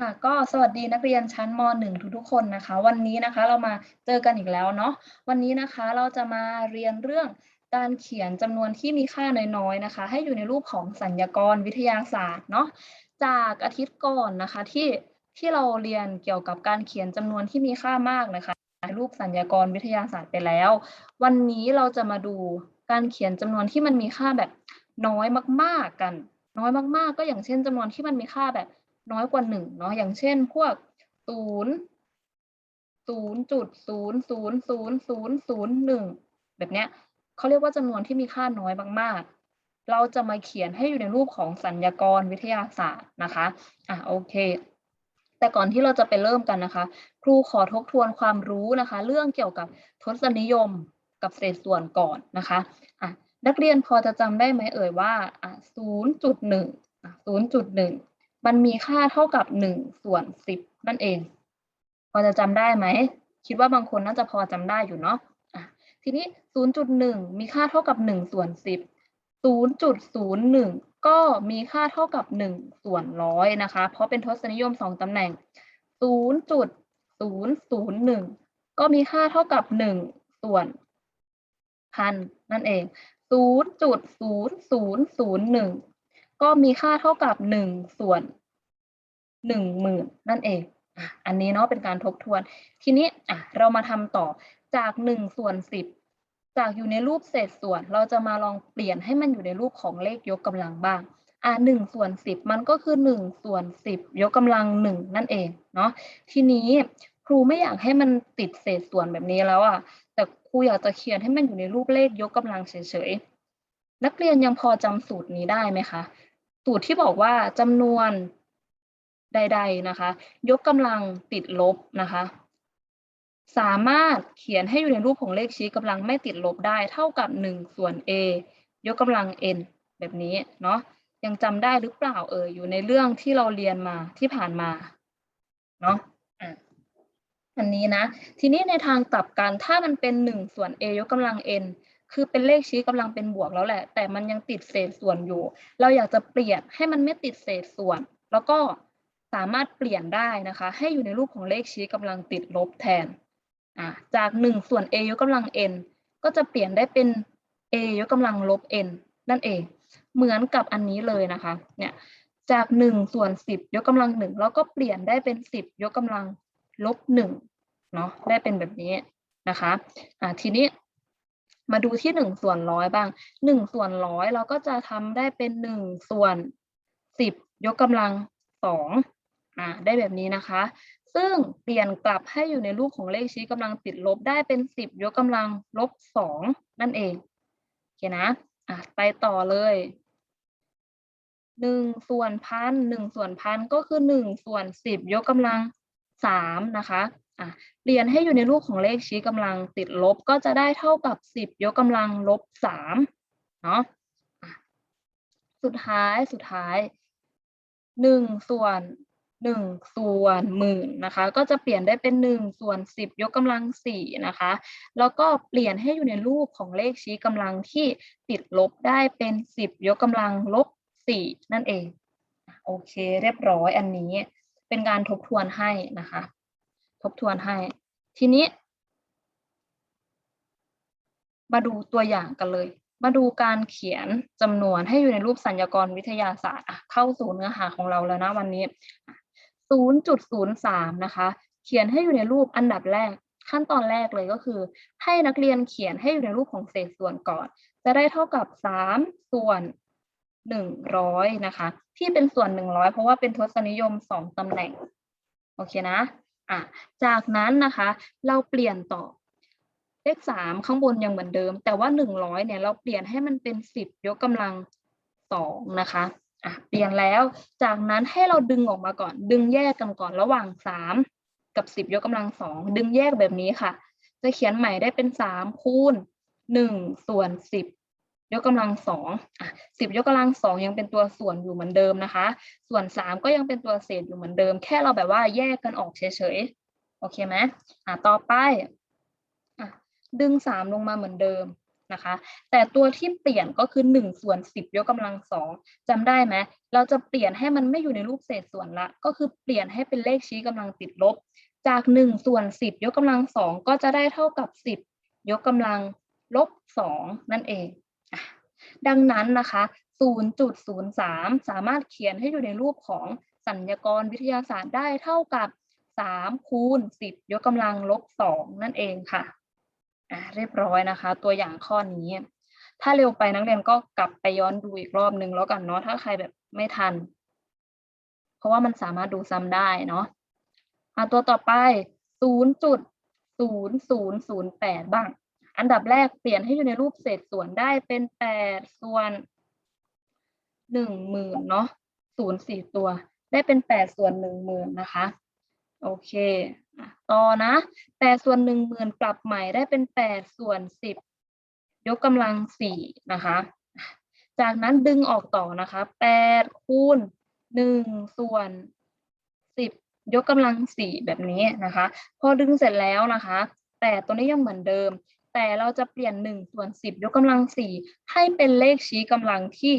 ค่ะก็สวัสดีนักเรียนชั้นม .1 ทุกๆคนนะคะ วันนี้นะคะเรามาเจอกันอีกแล้วเนาะวันนี้นะคะเราจะมาเรียนเรื่องการเขียนจำนวนที่มีค่าน้อยๆนะคะ ให้อยู่ในรูปของสัญญากรวิทยาศาสตร์เนาะจากอาทิตย์ก่อนนะคะที่ที่เราเรียนเกี่ยวกับการเขียนจำนวนที่มีค่ามากนะคะรูปสัญญากรวิทยาศาสตร์ไปแล้ว วันนี้เราจะมาดูการเขียนจำนวนที่มันมีค่าแบบน้อยมาก ๆกัน น้อยมาก ๆ ก็อย่างเช่นจำนวนที่มันมีค่าแบบ น้อยกว่าหนึ่งเนาะอย่างเช่นพวกศูนย์ศูนย์จุดศูนย์ศูนย์ศูนย์ศูนย์ศูนย์หนึ่งแบบเนี้ยเขาเรียกว่าจำนวนที่มีค่าน้อยมากๆ เราจะมาเขียนให้อยู่ในรูปของสัญญากรวิทยาศาสตร์นะคะอะโอเค แต่ก่อนที่เราจะไปเริ่มกันนะคะ ครูขอทบทวนความรู้นะคะ เรื่องเกี่ยวกับทศนิยมกับเศษส่วนก่อนนะคะอะนักเรียนพอจะจำได้ไหมเอ่ยว่าอะศูนย์จุดหนึ่งอะศูนย์จุดหนึ่ง มันมีค่าเท่ากับหนึ่งส่วนสิบนั่นเอง พอจะจำได้ไหม คิดว่าบางคนน่าจะพอจำได้อยู่เนาะะทีนี้ศูนย์จุดหนึ่งมีค่าเท่ากับหนึ่งส่วนสิบศูนย์จุดศูนย์หนึ่งก็มีค่าเท่ากับหนึ่งส่วนร้อยนะคะ เพราะเป็นทศนิยมสองตำแหน่งศูนย์จุดศูนย์ศูนย์หนึ่งก็มีค่าเท่ากับหนึ่งส่วนพันนั่นเองศูนย์จุดศูนย์ศูนย์ศูนย์หนึ่งก็มีค่าเท่ากับหนึ่งส่วน หนึ่งหมื่นนั่นเองอันนี้เนาะเป็นการทบทวน ทีนี้อะเรามาทำต่อจากหนึ่งส่วนสิบจากอยู่ในรูปเศษส่วน เราจะมาลองเปลี่ยนให้มันอยู่ในรูปของเลขยกกำลังบ้างอะหนึ่งส่วนสิบมันก็คือหนึ่งส่วนสิบยกกำลังหนึ่งนั่นเองเนาะทีนี้ครูไม่อยากให้มันติดเศษส่วนแบบนี้แล้วอะแต่ครูอยากจะเขียนให้มันอยู่ในรูปเลขยกกำลังเฉยๆนักเรียนยังพอจำสูตรนี้ได้ไหมคะ สูตรที่บอกว่าจำนวน ใด ๆนะคะ ยกกำลังติดลบนะคะ สามารถเขียนให้อยู่ในรูปของเลขชี้กำลังไม่ติดลบได้เท่ากับ 1 ส่วน a ยกกำลัง n แบบนี้เนาะยังจำได้หรือเปล่าเอออยู่ในเรื่องที่เราเรียนมาที่ผ่านมาเนาะอะอันนี้นะ ทีนี้ในทางกลับกันถ้ามันเป็น 1 ส่วน a ยกกำลัง n คือเป็นเลขชี้กำลังเป็นบวกแล้วแหละ แต่มันยังติดเศษส่วนอยู่ เราอยากจะเปลี่ยนให้มันไม่ติดเศษส่วน แล้วก็ สามารถเปลี่ยนได้นะคะ ให้อยู่ในรูปของเลขชี้กำลังติดลบแทนอ่าจาก 1 ส่วน a ยกกำลัง n ก็จะเปลี่ยนได้เป็น a ยกกำลังลบ n นั่นเอง เหมือนกับอันนี้เลยนะคะเนี่ยจาก 1 ส่วน 10 ยกกำลัง 1 แล้วก็เปลี่ยนได้เป็น 10 ยกกำลังลบ1เนาะได้เป็นแบบนี้นะคะอ่าทีนี้มาดูที่หนึ่งส่วนร้อยบ้างหนึ่งส่วนร้อยเราก็จะทำได้เป็นหนึ่งส่วนสิบยกกำลังส อ่าได้แบบนี้นะคะ ซึ่งเปลี่ยนกลับให้อยู่ในรูปของเลขชี้กำลังติดลบได้เป็นสิบยกกำลังลบสองนั่นเองโอเคนะอะไปต่อเลยหนึ่งส่วนพันหนึ่งส่วนพันก็คือหนึ่งส่วนสิบยกกำลังสามนะคะอะเปลี่ยนให้อยู่ในรูปของเลขชี้กำลังติดลบก็จะได้เท่ากับสิบยกกำลังลบสามเนาะสุดท้ายสุดท้ายหนึ่งส่วน หนึ่งส่วนหมื่นนะคะ ก็จะเปลี่ยนได้เป็นหนึ่งส่วนสิบยกกำลังสี่นะคะ แล้วก็เปลี่ยนให้อยู่ในรูปของเลขชี้กำลังที่ติดลบได้เป็นสิบยกกำลังลบสี่นั่นเอง โอเคเรียบร้อยอันนี้เป็นการทบทวนให้นะคะ ทบทวนให้ ทีนี้ มาดูตัวอย่างกันเลย มาดูการเขียนจำนวนให้อยู่ในรูปสัญญากรวิทยาศาสตร์เข้าสู่เนื้อหาของเราแล้วนะวันนี้ 0.03 นะคะ เขียนให้อยู่ในรูปอันดับแรก ขั้นตอนแรกเลยก็คือ ให้นักเรียนเขียนให้อยู่ในรูปของเศษส่วนก่อน จะได้เท่ากับ 3 ส่วน 100 นะคะ ที่เป็นส่วน 100 เพราะว่าเป็นทศนิยม 2ตำแหน่ง โอเคนะอะจากนั้นนะคะ เราเปลี่ยนต่อเลขสามข้างบนยังเหมือนเดิม แต่ว่าหนึ่งร้อยเนี่ยเราเปลี่ยนให้มันเป็นสิบยกกำลังสองนะคะ อะเปลี่ยนแล้ว จากนั้นให้เราดึงออกมาก่อน ดึงแยกกันก่อนระหว่างสามกับสิบยกกำลังสองดึงแยกแบบนี้ค่ะ จะเขียนใหม่ได้เป็นสามคูณหนึ่งส่วนสิบยกกำลังสองอะสิบยกกำลังสองยังเป็นตัวส่วนอยู่เหมือนเดิมนะคะ ส่วนสามก็ยังเป็นตัวเศษอยู่เหมือนเดิม แค่เราแบบว่าแยกกันออกเฉยๆโอเคไหมอะต่อไปอะดึงสามลงมาเหมือนเดิม นะคะ แต่ตัวที่เปลี่ยนก็คือหนึ่งส่วนสิบยกกำลังสองจำได้ไหมเราจะเปลี่ยนให้มันไม่อยู่ในรูปเศษส่วนละ ก็คือเปลี่ยนให้เป็นเลขชี้กำลังติดลบ จากหนึ่งส่วนสิบยกกำลังสองก็จะได้เท่ากับสิบยกกำลังลบสองนั่นเอง ดังนั้นนะคะ0.03 สามารถเขียนให้อยู่ในรูปของสัญญากรวิทยาศาสตร์ได้เท่ากับ3คูณ10 ยกกำลังลบ2นั่นเองค่ะ อะเรียบร้อยนะคะ ตัวอย่างข้อนี้ ถ้าเร็วไปนักเรียนก็กลับไปย้อนดูอีกรอบนึงแล้วกันเนาะถ้าใครแบบไม่ทัน เพราะว่ามันสามารถดูซ้ำได้เนาะอะตัวต่อไป0.0008บ้าง อันดับแรกเปลี่ยนให้อยู่ในรูปเศษส่วนได้เป็น8ส่วนหนึ่งหมื่นเนาะศูนย์สี่ตัว ได้เป็นแปดส่วนหนึ่งหมื่นนะคะ โอเค ต่อนะแปดส่วนหนึ่งหมื่นปรับใหม่ได้เป็นแปดส่วนสิบยกกำลังสี่นะคะ จากนั้นดึงออกต่อนะคะแปดคูณหนึ่งส่วนสิบยกกำลังสี่แบบนี้นะคะ พอดึงเสร็จแล้วนะคะ แต่ตัวนี้ยังเหมือนเดิม แต่เราจะเปลี่ยนหนึ่งส่วนสิบยกกำลังสี่ให้เป็นเลขชี้กำลังที่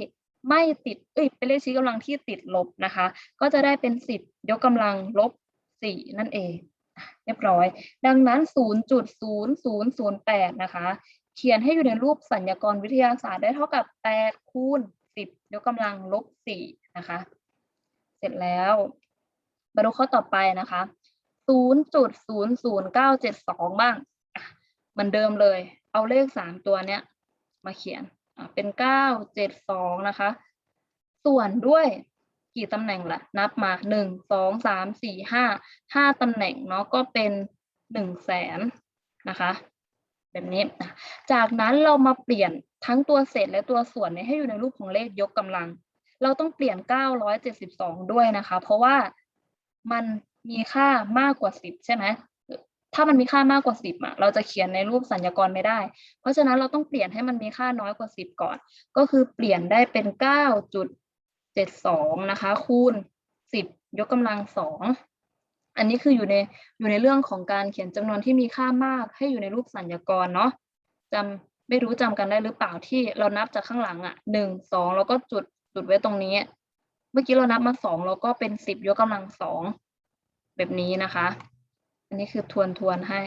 ไม่ติด เอ้ย เป็นเลขชี้กำลังที่ติดลบนะคะ ก็จะได้เป็นสิบยกกำลังลบสี่นั่นเอง เรียบร้อย ดังนั้น 0.0008 นะคะ เขียนให้อยู่ในรูปสัญญากรวิทยาศาสตร์ได้เท่ากับ 8 คูณ 10 ยกกำลังลบ 4 นะคะ เสร็จแล้วมาดูข้อต่อไปนะคะ 0.00972 บ้างเหมือนเดิมเลย เอาเลข 3 ตัวเนี้ยมาเขียนเป็นเก้าเจ็ดสองนะคะ ส่วนด้วย กี่ตำแหน่งล่ะนับมาหนึ่งสองสามสี่ห้าห้าตำแหน่งเนาะก็เป็นหนึ่งแสนนะคะแบบนี้ จากนั้นเรามาเปลี่ยนทั้งตัวเศษและตัวส่วนเนี่ยให้อยู่ในรูปของเลขยกกำลัง เราต้องเปลี่ยน 972 ด้วยนะคะ เพราะว่ามันมีค่ามากกว่า 10 ใช่ไหมถ้ามันมีค่ามากกว่า 10อะเราจะเขียนในรูปสัญญากรไม่ได้ เพราะฉะนั้นเราต้องเปลี่ยนให้มันมีค่าน้อยกว่า 10 ก่อน ก็คือเปลี่ยนได้เป็น 9.72นะคะ คูณ10ยกกำลัง2อันนี้คืออยู่ในอยู่ในเรื่องของการเขียนจำนวนที่มีค่ามาก ให้อยู่ในรูปสัญญากรเนาะจำไม่รู้จำกันได้หรือเปล่าที่เรานับจากข้างหลังอะหนึ่งสองแล้วก็จุดจุดไว้ตรงนี้ เมื่อกี้เรานับมาสองแล้วก็เป็นสิบยกกำลังสองแบบนี้นะคะ อันนี้คือทวนทวนให้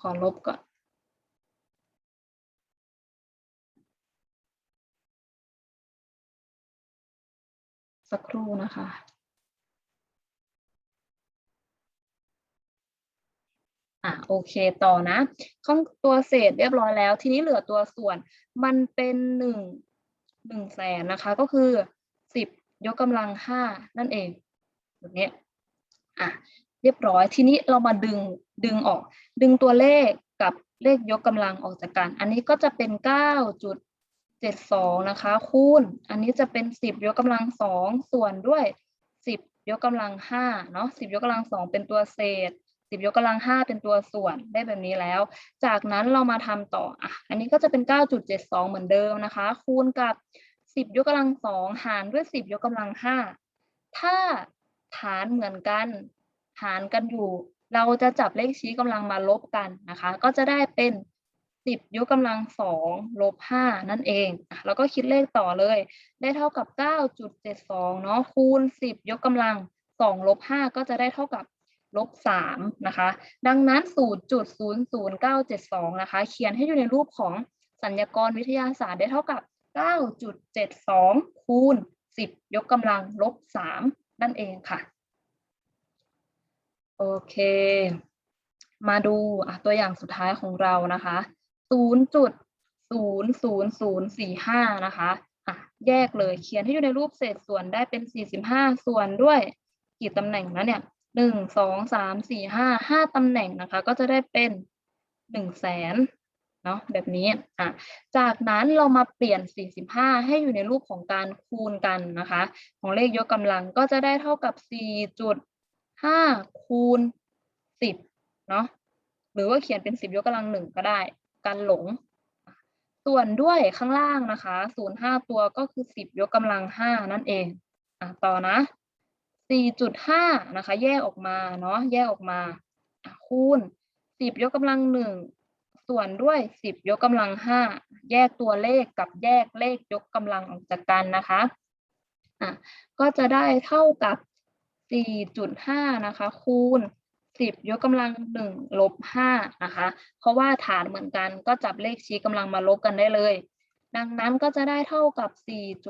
ขอลบก่อน สักครู่นะคะอะโอเคต่อนะข้างตัวเศษเรียบร้อยแล้ว ทีนี้เหลือตัวส่วนมันเป็นหนึ่งหนึ่งแสนนะคะ ก็คือสิบยกกำลังห้านั่นเองแบบนี้อะเรียบร้อยทีนี้เรามาดึงดึงออก ดึงตัวเลขกับเลขยกกำลังออกจากกัน อันนี้ก็จะเป็นเก้าจุด เจ็ดสองนะคะ คูณ อันนี้จะเป็นสิบยกกำลังสองส่วนด้วยสิบยกกำลังห้าเนาะสิบยกกำลังสองเป็นตัวเศษสิบยกกำลังห้าเป็นตัวส่วนได้แบบนี้แล้ว จากนั้นเรามาทำต่ออะอันนี้ก็จะเป็นเก้าจุดเหมือนเดิมนะคะ คูณกับสิบยกกำลังสองหารด้วยสิบยกกำลังห้าถ้าฐานเหมือนกัน หารกันอยู่ เราจะจับเลขชี้กำลังมาลบกันนะคะ ก็จะได้เป็น สิบยกกำลังสองลบห้านั่นเองอะแล้วก็คิดเลขต่อเลย ได้เท่ากับเก้าจุดเจ็ดสองเนาะคูณสิบยกกำลังสองลบห้าก็จะได้เท่ากับลบสามนะคะ ดังนั้นศูนย์จุดศูนย์ศูนย์เก้าเจ็ดสองนะคะ เขียนให้อยู่ในรูปของสัญญากรวิทยาศาสตร์ได้เท่ากับเก้าจุดเจ็ดสองคูณสิบยกกำลังลบสามนั่นเองค่ะ โอเค มาดูตัวอย่างสุดท้ายของเรานะคะ ศูนย์จุดศูนย์ศูนย์ศูนย์สี่ห้านะคะอะแยกเลยเขียนให้อยู่ในรูปเศษส่วนได้เป็นสี่สิบห้าส่วนด้วยกี่ตำแหน่งนะเนี่ยหนึ่งสองสามสี่ห้าห้าตำแหน่งนะคะ ก็จะได้เป็นหนึ่งแสนเนาะแบบนี้อะจากนั้นเรามาเปลี่ยน 45 ให้อยู่ในรูปของการคูณกันนะคะ ของเลขยกกำลังก็จะได้เท่ากับ 4.5 คูณ 10 เนาะหรือว่าเขียนเป็น 10 ยกกำลังหนึ่งก็ได้ กันหลง ส่วนด้วยข้างล่างนะคะ0.5ตัวก็คือ10ยกกำลัง5นั่นเองอะต่อนะ4.5นะคะ แยกออกมาเนาะแยกออกมาคูณ10ยกกำลังหนึ่งส่วนด้วยสิบยกกำลังห้าแยกตัวเลขกับแยกเลขยกกำลังออกจากกันนะคะอะก็จะได้เท่ากับสี่จุดห้านะคะ คูณ สิบยกกำลังหนึ่งลบห้านะคะ เพราะว่าฐานเหมือนกันก็จับเลขชี้กำลังมาลบกันได้เลย ดังนั้นก็จะได้เท่ากับ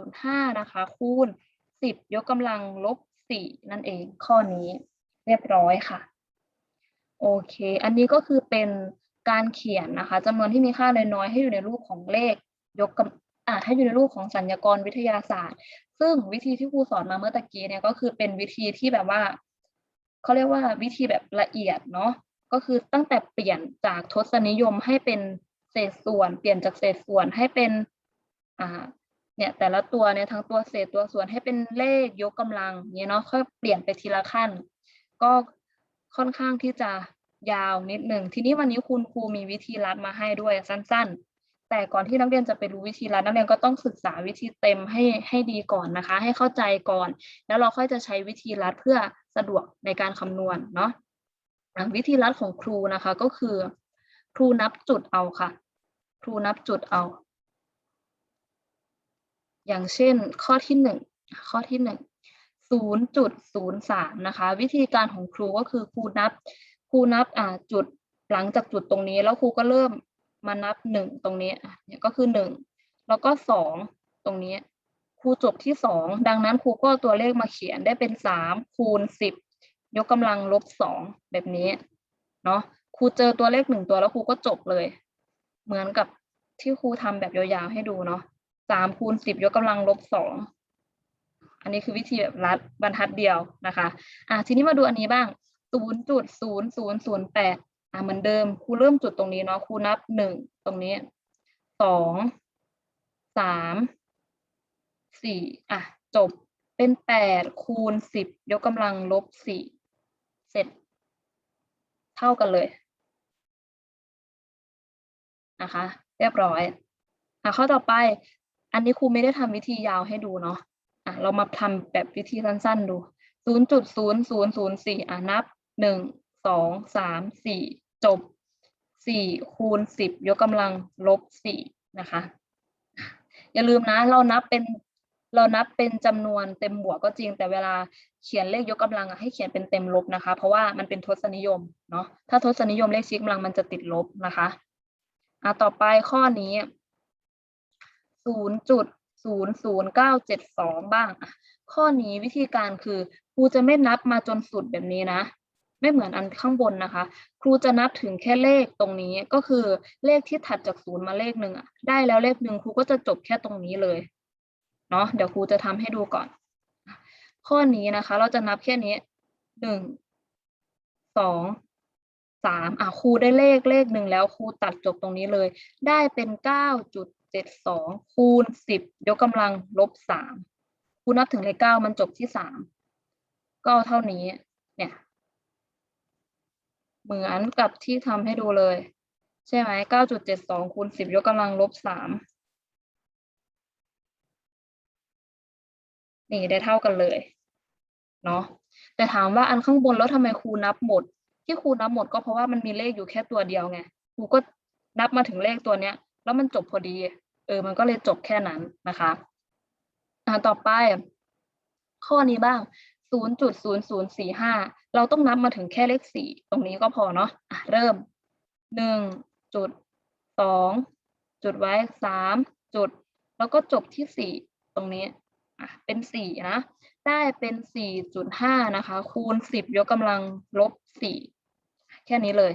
4.5 นะคะ คูณ 10 ยกกำลังลบ 4 นั่นเองข้อนี้เรียบร้อยค่ะ โอเค อันนี้ก็คือเป็นการเขียนนะคะจำนวนที่มีค่าน้อยๆให้อยู่ในรูปของเลขยกกำอ่าให้อยู่ในรูปของสัญญากรวิทยาศาสตร์ ซึ่งวิธีที่ครูสอนมาเมื่อตะกี้เนี่ยก็คือเป็นวิธีที่แบบว่า เขาเรียกว่าวิธีแบบละเอียดเนาะก็คือตั้งแต่เปลี่ยนจากทศนิยมให้เป็นเศษส่วน เปลี่ยนจากเศษส่วนให้เป็นอ่าเนี่ยแต่ละตัวเนี่ยทั้งตัวเศษตัวส่วนให้เป็นเลขยกกำลังเนี่ยเนาะค่อยเปลี่ยนไปทีละขั้น ก็ค่อนข้างที่จะยาวนิดหนึ่งทีนี้วันนี้คุณครูมีวิธีรัดมาให้ด้วยสั้น ๆ แต่ก่อนที่นักเรียนจะไปรู้วิธีรัดนักเรียนก็ต้องศึกษาวิธีเต็มให้ให้ดีก่อนนะคะ ให้เข้าใจก่อน แล้วเราค่อยจะใช้วิธีรัดเพื่อ สะดวกในการคำนวณเนาะวิธีรัดของครูนะคะก็คือ ครูนับจุดเอาค่ะ ครูนับจุดเอา อย่างเช่นข้อที่หนึ่งข้อที่หนึ่งศูนย์จุดศูนย์สามนะคะ วิธีการของครูก็คือครูนับครูนับอ่าจุดหลังจากจุดตรงนี้ แล้วครูก็เริ่มมานับหนึ่งตรงนี้เนี่ยก็คือหนึ่งแล้วก็สองตรงนี้ ครูจบที่สองดังนั้นครูก็ตัวเลขมาเขียนได้เป็นสามคูณสิบยกกำลังลบสองแบบนี้เนาะครูเจอตัวเลขหนึ่งตัวแล้วครูก็จบเลย เหมือนกับที่ครูทำแบบยาวๆให้ดูเนาะสามคูณสิบยกกำลังลบสองอันนี้คือวิธีแบบรัดบรรทัดเดียวนะคะอะทีนี้มาดูอันนี้บ้างศูนย์จุดศูนย์ศูนย์ศูนย์แปดอะเหมือนเดิมครูเริ่มจุดตรงนี้เนาะครูนับหนึ่งตรงนี้สองสาม สี่อะ จบเป็นแปดคูณสิบยกกำลังลบสี่เสร็จ เท่ากันเลยนะคะ เรียบร้อยอะข้อต่อไป อันนี้ครูไม่ได้ทำวิธียาวให้ดูเนาะอะเรามาทำแบบวิธีสั้นๆดูศูนย์จุดศูนย์ศูนย์ศูนย์สี่อะนับหนึ่งสองสามสี่จบสี่คูณสิบยกกำลังลบสี่นะคะ อย่าลืมนะ เรานับเป็น เรานับเป็นจำนวนเต็มบวกก็จริง แต่เวลาเขียนเลขยกกำลังอะให้เขียนเป็นเต็มลบนะคะ เพราะว่ามันเป็นทศนิยมเนาะถ้าทศนิยมเลขชี้กำลังมันจะติดลบนะคะอะต่อไปข้อนี้ศูนย์จุดศูนย์ศูนย์เก้าเจ็ดสองบ้างอะข้อนี้วิธีการคือครูจะไม่นับมาจนสุดแบบนี้นะ ไม่เหมือนอันข้างบนนะคะ ครูจะนับถึงแค่เลขตรงนี้ก็คือเลขที่ถัดจากศูนย์มาเลขหนึ่งอะได้แล้วเลขหนึ่งครูก็จะจบแค่ตรงนี้เลย เนาะเดี๋ยวครูจะทำให้ดูก่อน ข้อนี้นะคะ เราจะนับแค่นี้หนึ่งสองสามอะครูได้เลขเลขหนึ่งแล้วครูตัดจบตรงนี้เลย ได้เป็นเก้าจุดเจ็ดสองคูณสิบยกกำลังลบสามครูนับถึงเลขเก้ามันจบที่สามก็เอาเท่านี้ เนี่ย เหมือนกับที่ทำให้ดูเลย ใช่ไหมเก้าจุดเจ็ดสองคูณสิบยกกำลังลบสาม นี่ได้เท่ากันเลยเนาะแต่ถามว่าอันข้างบนแล้วทำไมครูนับหมด ที่ครูนับหมดก็เพราะว่ามันมีเลขอยู่แค่ตัวเดียวไงครูก็นับมาถึงเลขตัวเนี้ย แล้วมันจบพอดี เออ มันก็เลยจบแค่นั้นนะคะอ่าต่อไป ข้อนี้บ้างศูนย์จุดศูนย์ศูนย์สี่ห้าเราต้องนับมาถึงแค่เลขสี่ตรงนี้ก็พอเนาะะเริ่มหนึ่งจุดสองจุดไว้สามจุด แล้วก็จบที่สี่ตรงนี้ อะเป็นสี่นะได้เป็นสี่จุดห้านะคะ คูณสิบยกกำลังลบสี่แค่นี้เลย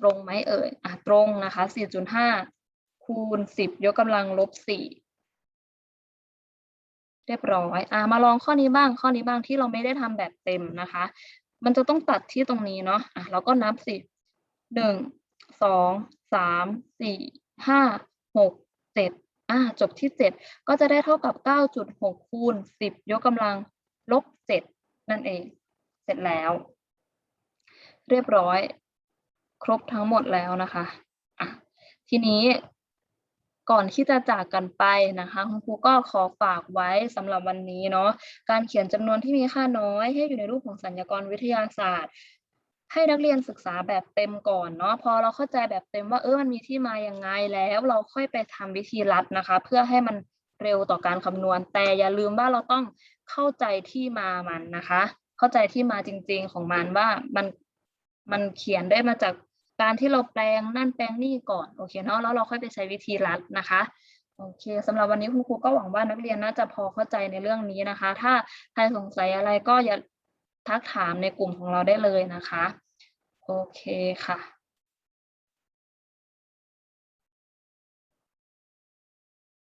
ตรงไหมเอ่ยอะตรงนะคะสี่จุดห้าคูณสิบยกกำลังลบสี่เรียบร้อยอะมาลองข้อนี้บ้างข้อนี้บ้างที่เราไม่ได้ทำแบบเต็มนะคะ มันจะต้องตัดที่ตรงนี้เนาะอะเราก็นับสิหนึ่งสองสามสี่ห้าหกเจ็ด อ่าจบที่เจ็ดก็จะได้เท่ากับเก้าจุดหกคูณสิบยกกำลังลบเจ็ดนั่นเอง เสร็จแล้ว เรียบร้อย ครบทั้งหมดแล้วนะคะอะทีนี้ก่อนที่จะจากกันไปนะคะคุณครูก็ขอฝากไว้สำหรับวันนี้เนาะการเขียนจำนวนที่มีค่าน้อยให้อยู่ในรูปของสัญญากรวิทยาศาสตร์ ให้นักเรียนศึกษาแบบเต็มก่อนเนาะพอเราเข้าใจแบบเต็มว่าเออมันมีที่มาอย่างไงแล้ว เราค่อยไปทำวิธีลัดนะคะ เพื่อให้มันเร็วต่อการคำนวณ แต่อย่าลืมว่าเราต้องเข้าใจที่มามันนะคะ เข้าใจที่มาจริง ๆของมันว่ามันมันเขียนได้มาจากการที่เราแปลงนั่นแปลงนี่ก่อนโอเคเนาะแล้วเราค่อยไปใช้วิธีลัดนะคะโอเคสำหรับวันนี้คุณครูก็หวังว่านักเรียนน่าจะพอเข้าใจในเรื่องนี้นะคะ ถ้าใครสงสัยอะไรก็อย่า ทักถามในกลุ่มของเราได้เลยนะคะ โอเคค่ะ